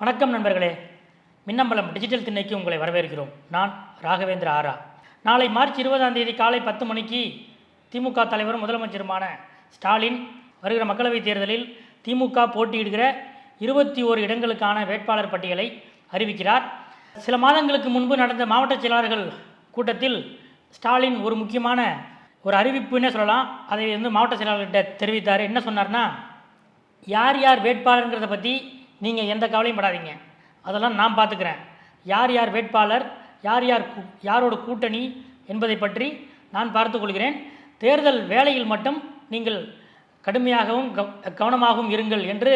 வணக்கம் நண்பர்களே. மின்னம்பலம் டிஜிட்டல் திண்ணைக்கு உங்களை வரவேற்கிறோம். நான் ராகவேந்திர ஆரா. நாளை மார்ச் இருபதாம் தேதி காலை பத்து மணிக்கு திமுக தலைவரும் முதலமைச்சருமான ஸ்டாலின் வருகிற மக்களவைத் தேர்தலில் திமுக போட்டியிடுகிற இருபத்தி ஓரு இடங்களுக்கான வேட்பாளர் பட்டியலை அறிவிக்கிறார். சில மாதங்களுக்கு முன்பு நடந்த மாவட்ட செயலாளர்கள் கூட்டத்தில் ஸ்டாலின் ஒரு முக்கியமான ஒரு அறிவிப்புன்னே சொல்லலாம். அதை வந்து மாவட்ட செயலாளர்கிட்ட தெரிவித்தார். என்ன சொன்னார்னா யார் யார் வேட்பாளருங்கிறத பற்றி நீங்கள் எந்த கவலையும் படாதீங்க. அதெல்லாம் நான் பார்த்துக்கிறேன் யார் யார் வேட்பாளர் யார் யார் யாரோட கூட்டணி என்பதை பற்றி நான் பார்த்துக்கொள்கிறேன் தேர்தல் வேலையில் மட்டும் நீங்கள் கடுமையாகவும் கவ- கவனமாகவும் இருங்கள் என்று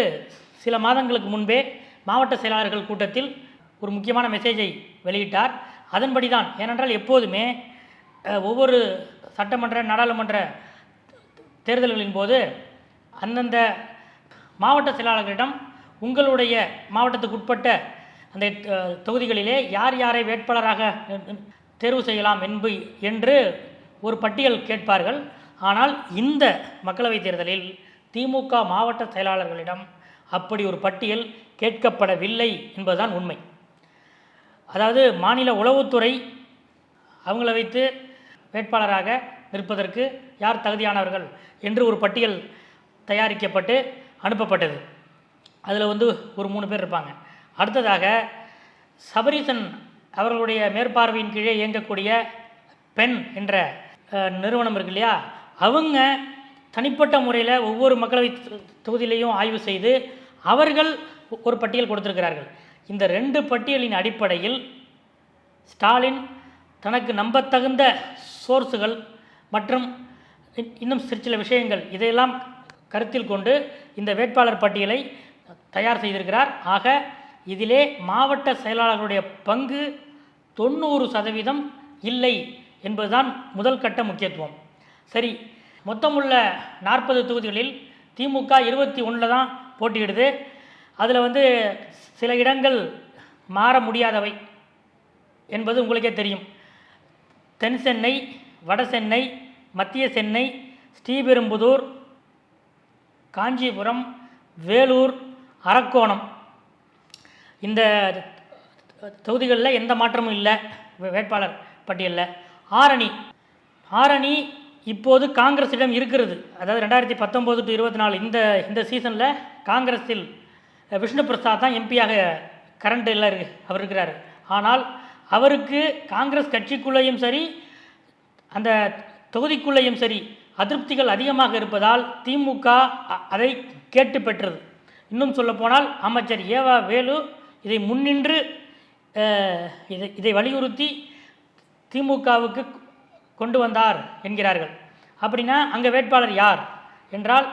சில மாதங்களுக்கு முன்பே மாவட்ட செயலாளர்கள் கூட்டத்தில் ஒரு முக்கியமான மெசேஜை வெளியிட்டார். அதன்படி தான் ஏனென்றால் எப்போதுமே ஒவ்வொரு சட்டமன்ற நாடாளுமன்ற தேர்தல்களின் போது அந்தந்த மாவட்ட செயலாளர்களிடம் உங்களுடைய மாவட்டத்துக்கு உட்பட்ட அந்த தொகுதிகளிலே யார் யாரை வேட்பாளராக தேர்வு செய்யலாம் என்பு என்று ஒரு பட்டியல் கேட்பார்கள். ஆனால் இந்த மக்களவைத் தேர்தலில் திமுக மாவட்ட செயலாளர்களிடம் அப்படி ஒரு பட்டியல் கேட்கப்படவில்லை என்பதுதான் உண்மை. அதாவது மாநில உளவுத்துறை அவங்கள வைத்து வேட்பாளராக நிற்பதற்கு யார் தகுதியானவர்கள் என்று ஒரு பட்டியல் தயாரிக்கப்பட்டு அனுப்பப்பட்டது. அதில் வந்து ஒரு மூணு பேர் இருப்பாங்க. அடுத்ததாக சபரீசன் அவர்களுடைய மேற்பார்வையின் கீழே இயங்கக்கூடிய பெண் என்ற நிறுவனம் இருக்கு இல்லையா? அவங்க தனிப்பட்ட முறையில் ஒவ்வொரு மக்களவை தொ- தொகுதியிலையும் ஆய்வு செய்து அவர்கள் ஒரு பட்டியல் கொடுத்திருக்கிறார்கள். இந்த ரெண்டு பட்டியலின் அடிப்படையில் ஸ்டாலின் தனக்கு நம்பத்தகுந்த சோர்ஸுகள் மற்றும் இன்- இன்னும் சிறு சில விஷயங்கள் இதையெல்லாம் கருத்தில் கொண்டு இந்த வேட்பாளர் பட்டியலை தயார் செய்திருக்கிறார். ஆக இதிலே மாவட்ட செயலாளர்களுடைய பங்கு தொண்ணூறு சதவீதம் இல்லை என்பதுதான் முதல் கட்ட முக்கியத்துவம். சரி மொத்தமுள்ள நாற்பது தொகுதிகளில் திமுக இருபத்தி ஒன்றில் தான் போட்டியிடுது. அதில் வந்து சில இடங்கள் மாற முடியாதவை என்பது உங்களுக்கே தெரியும். தென் சென்னை வட சென்னை மத்திய சென்னை ஸ்ரீபெரும்புதூர் காஞ்சிபுரம் வேலூர் அரக்கோணம். இந்த தொகுதிகளில் எந்த மாற்றமும் இல்லை. வே- வேட்பாளர் பட்டியலில். ஆரணி. ஆரணி இப்போது காங்கிரஸிடம் இருக்கிறது. அதாவது ரெண்டாயிரத்தி பத்தொம்போது டு இருபத்தி நாலு இந்த இந்த சீசனில் காங்கிரஸில் விஷ்ணு பிரசாத் தான் எம்பியாக கரண்டில் இருக்கு அவர் இருக்கிறார். ஆனால் அவருக்கு காங்கிரஸ் கட்சிக்குள்ளேயும் சரி அந்த தொகுதிக்குள்ளேயும் சரி அதிருப்திகள் அதிகமாக இருப்பதால் திமுக அ- அதை கேட்டு பெற்றது. இன்னும் சொல்லப்போனால் அமைச்சர் ஏவா வேலு இதை முன்னின்று இதை இதை வலியுறுத்தி திமுகவுக்கு கொண்டு வந்தார் என்கிறார்கள். அப்படின்னா அங்கே வேட்பாளர் யார்? என்றால்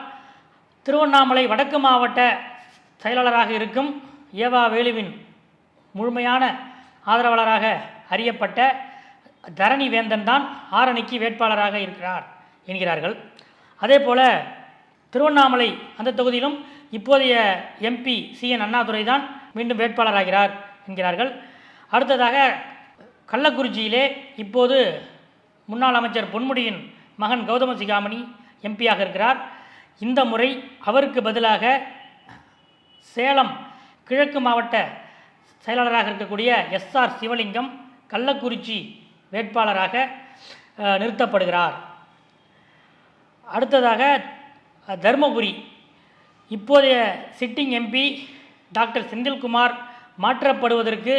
திருவண்ணாமலை வடக்கு மாவட்ட செயலாளராக இருக்கும் ஏவா வேலுவின் முழுமையான ஆதரவாளராக அறியப்பட்ட தரணி வேந்தன் தான் ஆரணிக்கு வேட்பாளராக இருக்கிறார் என்கிறார்கள். அதே போல திருவண்ணாமலை அந்த தொகுதியிலும் இப்போதைய எம்பி சி என் அண்ணாதுரை தான் மீண்டும் வேட்பாளராகிறார் என்கிறார்கள். அடுத்ததாக கள்ளக்குறிச்சியிலே இப்போது முன்னாள் அமைச்சர் பொன்முடியின் மகன் கௌதம சிகாமணி எம்பியாக இருக்கிறார். இந்த முறை அவருக்கு பதிலாக சேலம் கிழக்கு மாவட்ட செயலாளராக இருக்கக்கூடிய எஸ்ஆர் சிவலிங்கம் கள்ளக்குறிச்சி வேட்பாளராக நிறுத்தப்படுகிறார். அடுத்ததாக தருமபுரி இப்போதைய சிட்டிங் எம்பி டாக்டர் செந்தில்குமார் மாற்றப்படுவதற்கு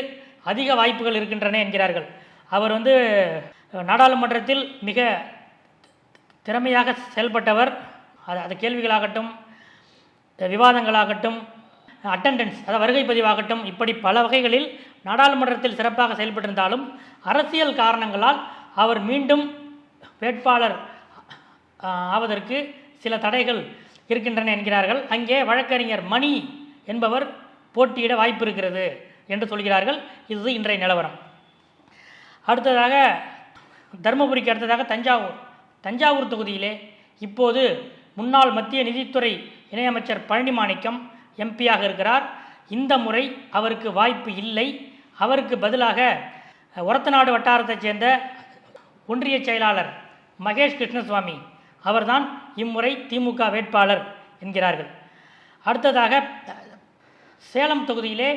அதிக வாய்ப்புகள் இருக்கின்றன என்கிறார்கள். அவர் வந்து நாடாளுமன்றத்தில் மிக திறமையாக செயல்பட்டவர். அது அது கேள்விகளாகட்டும் விவாதங்களாகட்டும் அட்டெண்டன்ஸ் அதாவது வருகை பதிவாகட்டும் இப்படி பல வகைகளில் நாடாளுமன்றத்தில் சிறப்பாக செயல்பட்டிருந்தாலும் அரசியல் காரணங்களால் அவர் மீண்டும் வேட்பாளர் ஆவதற்கு சில தடைகள் இருக்கின்றன என்கிறார்கள். அங்கே வழக்கறிஞர் மணி என்பவர் போட்டியிட வாய்ப்பு இருக்கிறது என்று சொல்கிறார்கள். இது இன்றைய நிலவரம். அடுத்ததாக தருமபுரிக்கு அடுத்ததாக தஞ்சாவூர். தஞ்சாவூர் தொகுதியிலே இப்போது முன்னாள் மத்திய நிதித்துறை இணையமைச்சர் பழனி மாணிக்கம் எம்பியாக இருக்கிறார். இந்த முறை அவருக்கு வாய்ப்பு இல்லை. அவருக்கு பதிலாக ஒரத்தநாடு வட்டாரத்தைச் சேர்ந்த ஒன்றிய செயலாளர் மகேஷ் கிருஷ்ணசுவாமி அவர்தான் இம்முறை திமுக வேட்பாளர் என்கிறார்கள். அடுத்ததாக சேலம் தொகுதியிலே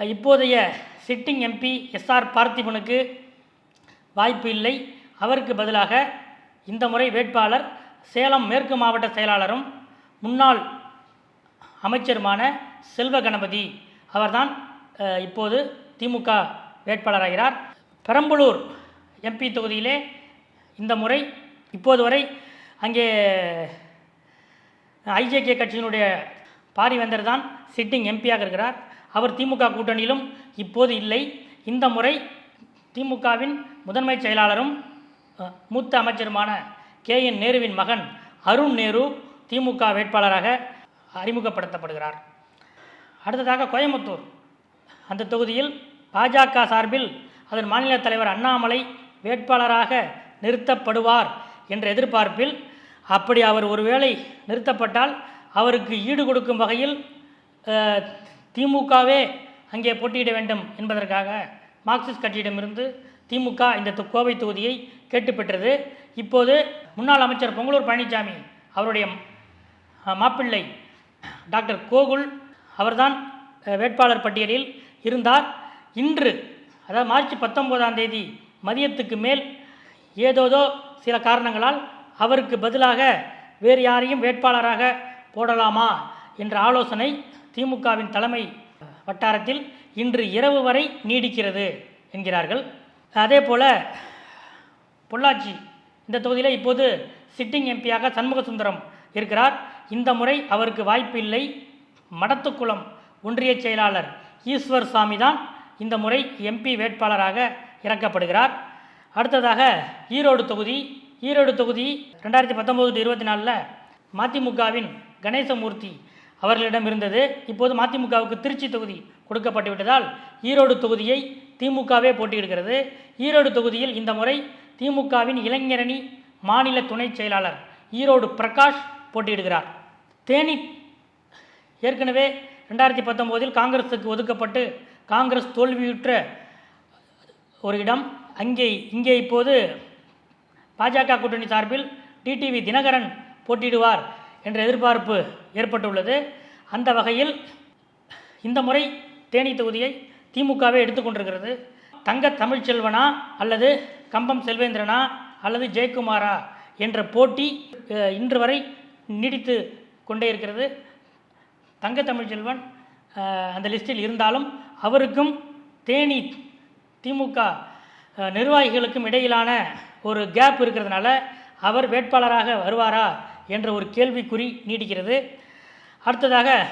இப்போதைய சிட்டிங் எம்பி எஸ்ஆர் பார்த்திபனுக்கு வாய்ப்பு இல்லை. அவருக்கு பதிலாக இந்த முறை வேட்பாளர் சேலம் மேற்கு மாவட்ட செயலாளரும் முன்னாள் அமைச்சருமான செல்வ கணபதி அவர்தான் இப்போது திமுக வேட்பாளராகிறார். பெரம்பலூர் எம்பி தொகுதியிலே இந்த முறை இப்போது வரை அங்கே ஐஜேகே கட்சியினுடைய பாரிவேந்தர் தான் சிட்டிங் எம்பியாக இருக்கிறார். அவர் திமுக கூட்டணியிலும் இப்போது இல்லை. இந்த முறை திமுகவின் முதன்மை செயலாளரும் மூத்த அமைச்சருமான கே என் நேருவின் மகன் அருண் நேரு திமுக வேட்பாளராக அறிமுகப்படுத்தப்படுகிறார். அடுத்ததாக கோயம்புத்தூர். அந்த தொகுதியில் பாஜக சார்பில் அதன் மாநில தலைவர் அண்ணாமலை வேட்பாளராக நிறுத்தப்படுவார் என்ற எதிர்பார்ப்பில் அப்படி அவர் ஒருவேளை நிறுத்தப்பட்டால் அவருக்கு ஈடு கொடுக்கும் வகையில் திமுகவே அங்கே போட்டியிட வேண்டும் என்பதற்காக மார்க்சிஸ்ட் கட்சியிடமிருந்து திமுக இந்த கோவை தொகுதியை கேட்டு பெற்றது இப்போது முன்னாள் அமைச்சர் பொங்கலூர் பழனிசாமி அவருடைய மாப்பிள்ளை டாக்டர் கோகுல் அவர்தான் வேட்பாளர் பட்டியலில் இருந்தார். இன்று அதாவது மார்ச் பத்தொம்போதாம் தேதி மதியத்துக்கு மேல் ஏதோதோ சில காரணங்களால் அவருக்கு பதிலாக வேறு யாரையும் வேட்பாளராக போடலாமா என்ற ஆலோசனை திமுகவின் தலைமை வட்டாரத்தில் இன்று இரவு வரை நீடிக்கிறது என்கிறார்கள். அதே போல் பொள்ளாச்சி இந்த தொகுதியில் இப்போது சிட்டிங் எம்பியாக சண்முகசுந்தரம் இருக்கிறார். இந்த முறை அவருக்கு வாய்ப்பு இல்லை. மடத்துக்குளம் ஒன்றிய செயலாளர் ஈஸ்வர் சாமி தான் இந்த முறை எம்பி வேட்பாளராக இறக்கப்படுகிறார். அடுத்ததாக ஈரோடு தொகுதி ஈரோடு தொகுதி ரெண்டாயிரத்தி பத்தொம்போது டு இருபத்தி நாலில் மதிமுகவின் கணேசமூர்த்தி அவர்களிடம் இருந்தது. இப்போது மதிமுகவுக்கு திருச்சி தொகுதி கொடுக்கப்பட்டு விட்டதால் ஈரோடு தொகுதியை திமுகவே போட்டியிடுகிறது. ஈரோடு தொகுதியில் இந்த முறை திமுகவின் இளைஞரணி மாநில துணை செயலாளர் ஈரோடு பிரகாஷ் போட்டியிடுகிறார். தேனி ஏற்கனவே ரெண்டாயிரத்தி பத்தொம்போதில் காங்கிரஸுக்கு ஒதுக்கப்பட்டு காங்கிரஸ் தோல்வியுற்ற ஒரு இடம் அங்கே இங்கே இப்போது பாஜக கூட்டணி சார்பில் டிடிவி தினகரன் போட்டியிடுவார் என்ற எதிர்பார்ப்பு ஏற்பட்டுள்ளது. அந்த வகையில் இந்த முறை தேனி தொகுதியை திமுகவே எடுத்துக்கொண்டிருக்கிறது தங்க தமிழ்ச்செல்வனா அல்லது கம்பம் செல்வேந்திரனா அல்லது ஜெயக்குமாரா என்ற போட்டி இன்று வரை நீடித்து கொண்டே இருக்கிறது. தங்க தமிழ்ச்செல்வன் அந்த லிஸ்டில் இருந்தாலும் அவருக்கும் தேனி திமுக நிர்வாகிகளுக்கும் இடையிலான ஒரு கேப் இருக்கிறதுனால அவர் வேட்பாளராக வருவாரா என்ற ஒரு கேள்விக்குறி நீடிக்கிறது. அடுத்ததாக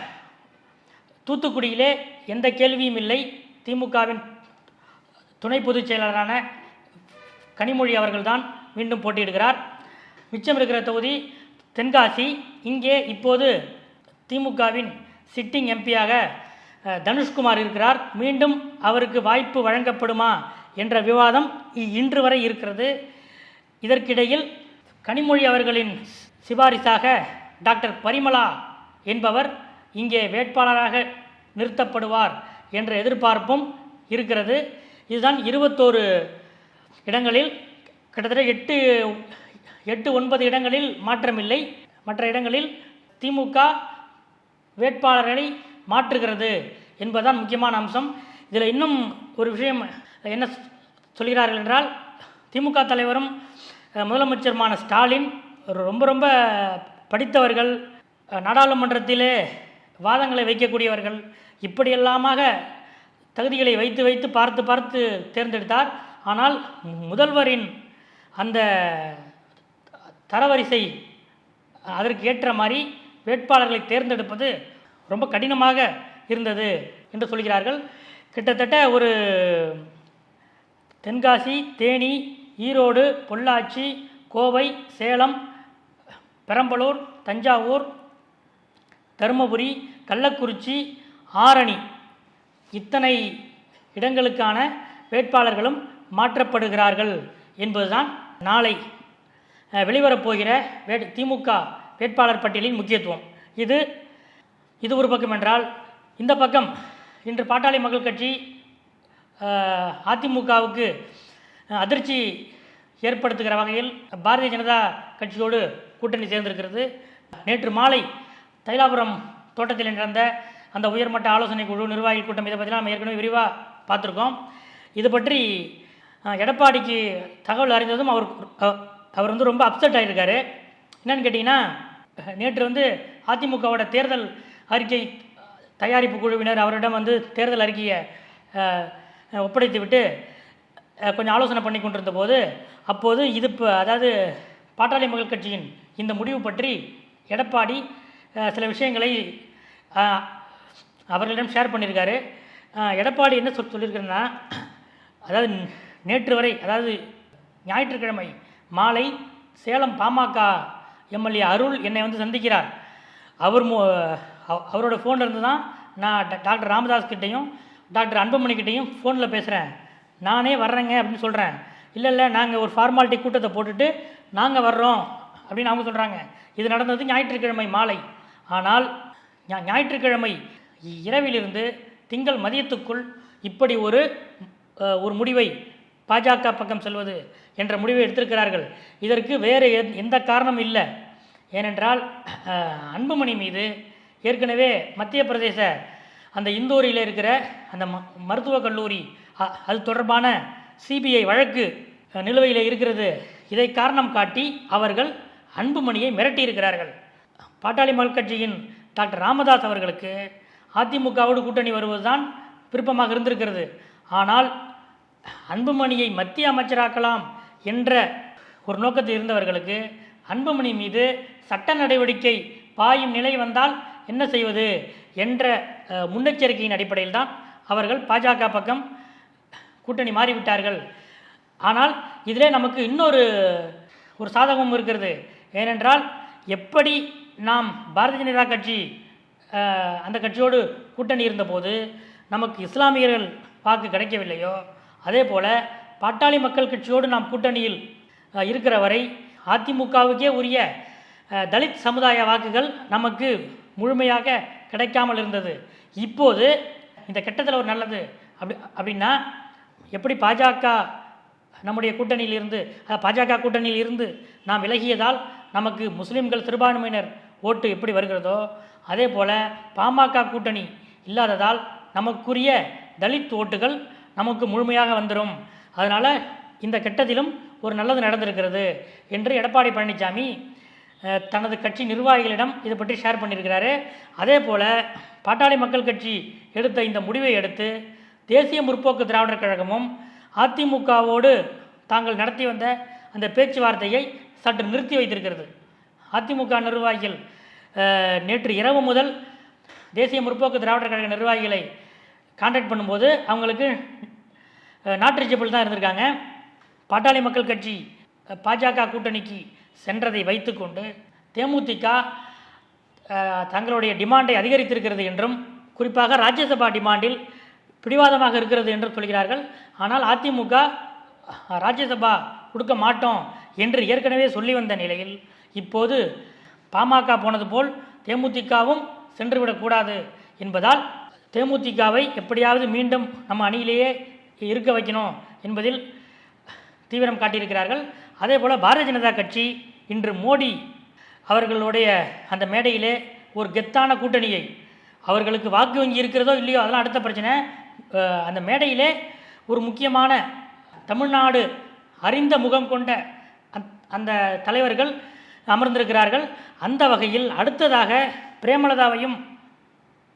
தூத்துக்குடியிலே எந்த கேள்வியும் இல்லை. திமுகவின் துணை பொதுச் செயலாளரான கனிமொழி அவர்கள்தான் மீண்டும் போட்டியிடுகிறார். மிச்சம் இருக்கிற தொகுதி தென்காசி. இங்கே இப்போது திமுகவின் சிட்டிங் எம்பியாக தனுஷ்குமார் இருக்கிறார். மீண்டும் அவருக்கு வாய்ப்பு வழங்கப்படுமா என்ற விவாதம் இன்று வரை இருக்கிறது. இதற்கிடையில் கனிமொழி அவர்களின் சிபாரிசாக டாக்டர் பரிமளா என்பவர் இங்கே வேட்பாளராக நிறுத்தப்படுவார் என்ற எதிர்பார்ப்பும் இருக்கிறது. இதுதான் இருபத்தோரு இடங்களில் கிட்டத்தட்ட எட்டு எட்டு ஒன்பது இடங்களில் மாற்றமில்லை. மற்ற இடங்களில் திமுக வேட்பாளர்களை மாற்றுகிறது என்பதுதான் முக்கியமான அம்சம். இதில் இன்னும் ஒரு விஷயம் என்ன சொல்கிறார்கள் என்றால் திமுக தலைவரும் முதலமைச்சருமான ஸ்டாலின் ரொம்ப ரொம்ப படித்தவர்கள் நாடாளுமன்றத்திலே வாதங்களை வைக்கக்கூடியவர்கள் இப்படியெல்லாமாக தகுதிகளை வைத்து வைத்து பார்த்து பார்த்து தேர்ந்தெடுத்தார். ஆனால் முதல்வரின் அந்த தரவரிசை அதற்கு ஏற்ற மாதிரி வேட்பாளர்களை தேர்ந்தெடுப்பது ரொம்ப கடினமாக இருந்தது என்று சொல்கிறார்கள். கிட்டத்தட்ட ஒரு தென்காசி தேனி ஈரோடு பொள்ளாச்சி கோவை சேலம் பெரம்பலூர் தஞ்சாவூர் தருமபுரி கள்ளக்குறிச்சி ஆரணி இத்தனை இடங்களுக்கான வேட்பாளர்களும் மாற்றப்படுகிறார்கள் என்பதுதான் நாளை வெளிவரப்போகிற வே திமுக வேட்பாளர் பட்டியலின் முக்கியத்துவம். இது இது ஒரு பக்கம் என்றால் இந்த பக்கம் இன்று பாட்டாளி மக்கள் கட்சி அதிமுகவுக்கு அதிர்ச்சி ஏற்படுத்துகிற வகையில் பாரதிய ஜனதா கட்சியோடு கூட்டணி சேர்ந்திருக்கிறது. நேற்று மாலை தைலாபுரம் தோட்டத்தில் நடந்த அந்த உயர்மட்ட ஆலோசனை குழு நிர்வாகிகள் கூட்டம் இதை பற்றிலாம் நம்ம ஏற்கனவே விரிவாக பார்த்துருக்கோம். இது பற்றி எடப்பாடிக்கு தகவல் அறிந்ததும் அவர் அவர் வந்து ரொம்ப அப்செட் ஆகியிருக்காரு என்னென்னு கேட்டிங்கன்னா நேற்று வந்து அதிமுகவோட தேர்தல் அறிக்கை தயாரிப்பு குழுவினர் அவரிடம் வந்து தேர்தல் அறிக்கையை ஒப்படைத்து விட்டு கொஞ்சம் ஆலோசனை பண்ணி கொண்டிருந்த போது அப்போது இது இப்போ அதாவது பாட்டாளி மக்கள் கட்சியின் இந்த முடிவு பற்றி எடப்பாடி சில விஷயங்களை அவர்களிடம் ஷேர் பண்ணியிருக்காரு. எடப்பாடி என்ன சொல் சொல்லியிருக்கிறேன்னா அதாவது நேற்று வரை அதாவது ஞாயிற்றுக்கிழமை மாலை சேலம் பாமக எம்எல்ஏ அருள் என்னை வந்து சந்திக்கிறார். அவர் மு அவரோட ஃபோனில் இருந்து தான் நான் டாக்டர் ராமதாஸ் கிட்டேயும் டாக்டர் அன்புமணி கிட்டேயும் ஃபோனில் பேசுகிறேன் நானே வர்றேங்க அப்படின்னு சொல்கிறேன் இல்லை இல்லை நாங்கள் ஒரு ஃபார்மாலிட்டி கூட்டத்தை போட்டுட்டு நாங்கள் வர்றோம் அப்படின்னு அவங்க சொல்கிறாங்க இது நடந்தது ஞாயிற்றுக்கிழமை மாலை. ஆனால் ஞாயிற்றுக்கிழமை இரவிலிருந்து திங்கள் மதியத்துக்குள் இப்படி ஒரு ஒரு முடிவை பாஜக பக்கம் செல்வது என்ற முடிவை எடுத்திருக்கிறார்கள். இதற்கு வேறு எந்- எந்த காரணமும் இல்லை. ஏனென்றால் அன்புமணி மீது ஏற்கனவே மத்திய பிரதேச அந்த இந்தூரில் இருக்கிற அந்த ம மருத்துவக் கல்லூரி அ- அது தொடர்பான சிபிஐ வழக்கு நிலுவையில் இருக்கிறது. இதை காரணம் காட்டி அவர்கள் அன்புமணியை மிரட்டியிருக்கிறார்கள். பாட்டாளி மக்கள் கட்சியின் டாக்டர் ராமதாஸ் அவர்களுக்கு அதிமுகவோடு கூட்டணி வருவதுதான் விருப்பமாக இருந்திருக்கிறது. ஆனால் அன்புமணியை மத்திய அமைச்சராக்கலாம் என்ற ஒரு நோக்கத்தில் இருந்தவர்களுக்கு அன்புமணி மீது சட்ட நடவடிக்கை பாயும் நிலை வந்தால் என்ன செய்வது என்ற முன்னெச்சரிக்கையின் அடிப்படையில் தான் அவர்கள் பாஜக பக்கம் கூட்டணி மாறிவிட்டார்கள். ஆனால் இதிலே நமக்கு இன்னொரு ஒரு சாதகமும் இருக்கிறது. ஏனென்றால் எப்படி நாம் பாரதிய ஜனதா கட்சி அந்த கட்சியோடு கூட்டணி இருந்தபோது நமக்கு இஸ்லாமியர்கள் வாக்கு கிடைக்கவில்லையோ அதே போல் பாட்டாளி மக்கள் கட்சியோடு நாம் கூட்டணியில் இருக்கிற வரை அதிமுகவுக்கே உரிய தலித் சமுதாய வாக்குகள் நமக்கு முழுமையாக கிடைக்காமல் இருந்தது. இப்போது இந்த கெட்டத்தில் ஒரு நல்லது. அப்படி அப்படின்னா எப்படி பாஜக நம்முடைய கூட்டணியில் இருந்து பாஜக கூட்டணியில் இருந்து நாம் விலகியதால் நமக்கு முஸ்லீம்கள் சிறுபான்மையினர் ஓட்டு எப்படி வருகிறதோ அதே போல் பாமக கூட்டணி இல்லாததால் நமக்குரிய தலித் ஓட்டுகள் நமக்கு முழுமையாக வந்துடும் அதனால் இந்த கெட்டதிலும் ஒரு நல்லது நடந்திருக்கிறது என்று எடப்பாடி பழனிசாமி தனது கட்சி நிர்வாகிகளிடம் இதை பற்றி ஷேர் பண்ணியிருக்கிறாரு. அதே போல் பாட்டாளி மக்கள் கட்சி எடுத்த இந்த முடிவை அடுத்து தேசிய முற்போக்கு திராவிடர் கழகமும் அதிமுகவோடு தாங்கள் நடத்தி வந்த அந்த பேச்சுவார்த்தையை சற்று நிறுத்தி வைத்திருக்கிறது. அதிமுக நிர்வாகிகள் நேற்று இரவு முதல் தேசிய முற்போக்கு திராவிடர் கழக நிர்வாகிகளை கான்டாக்ட் பண்ணும்போது அவங்களுக்கு நாட் ரீச்சபிள் தான் இருந்திருக்காங்க. பாட்டாளி மக்கள் கட்சி பாஜக கூட்டணிக்கு சென்றதை வைத்துக்கொண்டு தேமுதிக தங்களுடைய டிமாண்டை அதிகரித்திருக்கிறது என்றும் குறிப்பாக ராஜ்யசபா டிமாண்டில் பிடிவாதமாக இருக்கிறது என்றும் சொல்கிறார்கள். ஆனால் அதிமுக ராஜ்யசபா கொடுக்க மாட்டோம் என்று ஏற்கனவே சொல்லி வந்த நிலையில் இப்போது பாமக போனது போல் தேமுதிகவும் சென்றுவிடக்கூடாது என்பதால் தேமுதிகவை எப்படியாவது மீண்டும் நம்ம அணியிலேயே இருக்க வைக்கணும் என்பதில் தீவிரம் காட்டியிருக்கிறார்கள். அதே போல் பாரதிய ஜனதா கட்சி இன்று மோடி அவர்களுடைய அந்த மேடையிலே ஒரு கெத்தான கூட்டணியை அவர்களுக்கு வாக்கு வங்கி இருக்கிறதோ இல்லையோ அதெல்லாம் அடுத்த பிரச்சனை. அந்த மேடையிலே ஒரு முக்கியமான தமிழ்நாடு அறிந்த முகம் கொண்ட அந்த தலைவர்கள் அமர்ந்திருக்கிறார்கள். அந்த வகையில் அடுத்ததாக பிரேமலதாவையும்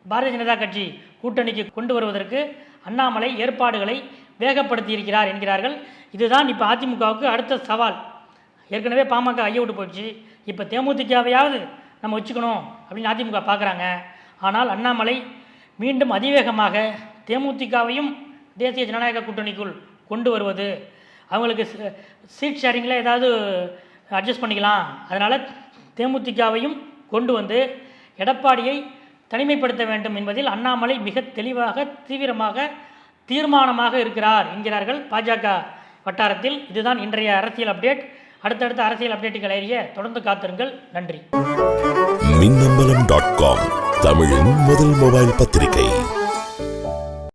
பாரதிய ஜனதா கட்சி கூட்டணிக்கு கொண்டு வருவதற்கு அண்ணாமலை ஏற்பாடுகளை வேகப்படுத்தி இருக்கிறார் என்கிறார்கள். இதுதான் இப்போ அதிமுகவுக்கு அடுத்த சவால். ஏற்கனவே பாமக ஐய விட்டு போச்சு இப்போ தேமுதிகவையாவது நம்ம வச்சுக்கணும் அப்படின்னு அதிமுக பார்க்குறாங்க ஆனால் அண்ணாமலை மீண்டும் அதிவேகமாக தேமுதிகவையும் தேசிய ஜனநாயக கூட்டணிக்குள் கொண்டு வருவது. அவங்களுக்கு சீட் ஷேரிங்கில் ஏதாவது அட்ஜஸ்ட் பண்ணிக்கலாம். அதனால் தேமுதிகவையும் கொண்டு வந்து எடப்பாடியை தனிமைப்படுத்த வேண்டும் என்பதில் அண்ணாமலை மிக தெளிவாக தீவிரமாக தீர்மானமாக இருக்கிறார் என்கிறார்கள் பாஜக வட்டாரத்தில். இதுதான் இன்றைய அரசியல் அப்டேட். அடுத்தடுத்த அரசியல் அப்டேட்டுகளை அறிய தொடர்ந்து காத்திருங்கள். நன்றி. மின்னம்பலம் டாட் காம் தமிழின் முதல் மொபைல் பத்திரிகை.